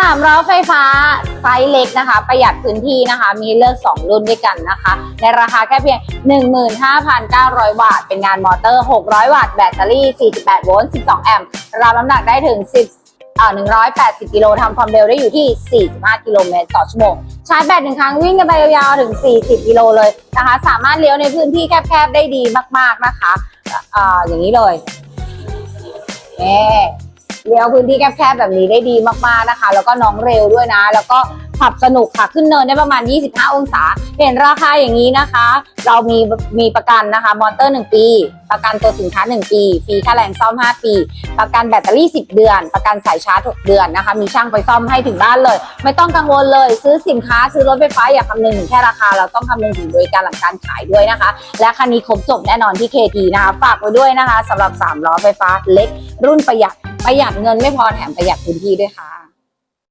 สามล้อไฟฟ้าไซส์เล็กนะคะ ประหยัดพื้นที่นะคะ มีเลือก 2 รุ่นด้วยกันนะคะ ในราคาแค่เพียง 15,900 บาท เป็นงานมอเตอร์ 600 วัตต์แบตเตอรี่ 48 โวลต์ 12 แอมป์รับน้ำหนักได้ถึง 10อ่า180 กิโลทำความเร็วได้อยู่ที่ 45 กิโลเมตรต่อชั่วโมง ชาร์จแบตหนึ่งครั้งวิ่งกันไปยาวๆ ถึง 40 กิโลเลยนะคะ สามารถเลี้ยวในพื้นที่แคบๆ ได้ดีมากๆนะคะอ่าอย่างนี้เลยเน่ เลี้ยวพื้นที่แคบๆแบบนี้ได้ดีมากๆนะคะ แล้วก็น้องเร็วด้วยนะ แล้วก็ขับสนุกค่ะขึ้นเนินได้ประมาณ 25 องศา เห็นราคาอย่างนี้นะคะ เรามีมีประกันนะคะมอเตอร์ 1 ปี ประกันตัวสินค้า 1 ปีฟรีค่าแรงซ่อม 5 ปี ประกันแบตเตอรี่ 10 เดือน ประกันสายชาร์จ 6 เดือนนะคะ มีช่างไปซ่อมให้ถึงบ้านเลย ไม่ต้องกังวลเลย ซื้อสินค้าซื้อรถไฟฟ้าอย่าคำนึงถึงแค่ราคา เราต้องคำนึงถึงบริการหลังการขายด้วยนะคะ และคันนี้ครบจบแน่นอนที่ KT นะคะฝากไว้ด้วยนะคะสำหรับ3ล้อไฟฟ้าเล็กรุ่นประหยัด ประหยัดเงินไม่พอแถมประหยัดพื้นที่ด้วยค่ะ